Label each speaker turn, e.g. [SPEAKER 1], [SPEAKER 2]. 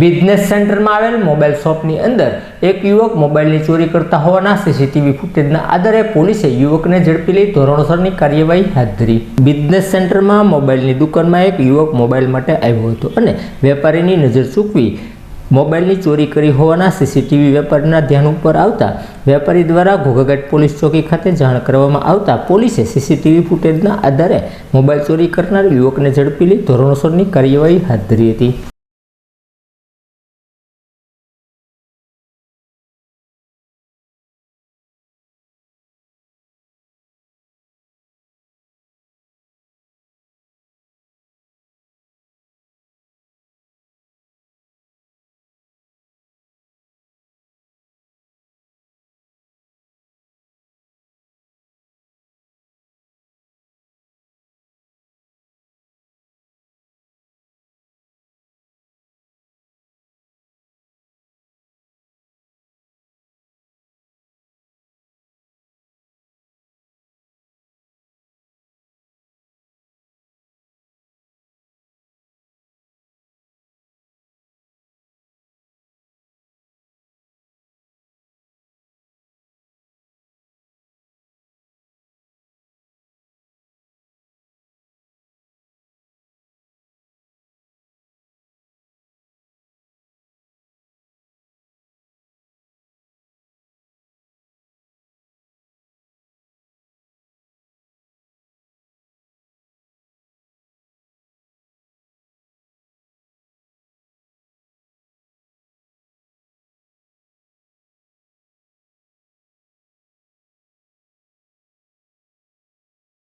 [SPEAKER 1] Business સેન્ટરમાં આવેલ mobile શોપની અંદર એક યુવક મોબાઈલની ચોરી કરતા હોવાના સીસીટીવી ફૂટેજના આધારે પોલીસે યુવકને ઝડપી લઈ ધોરણસરની કાર્યવાહી હાથ ધરી. બિઝનેસ સેન્ટરમાં મોબાઈલની દુકાનમાં એક યુવક મોબાઈલ માટે આવ્યો હતો અને વેપારીની નજર ચૂકવી મોબાઈલની ચોરી કરી હોવાના સીસીટીવી વેપારીના ધ્યાન ઉપર આવતા વેપારી દ્વારા ઘોઘાઘાટ પોલીસ ચોકી ખાતે જાણ કરવામાં આવતા પોલીસે સીસીટીવી ફૂટેજના આધારે મોબાઈલ ચોરી કરનાર યુવકને ઝડપી લઈ ધોરણસરની કાર્યવાહી હાથ ધરી હતી.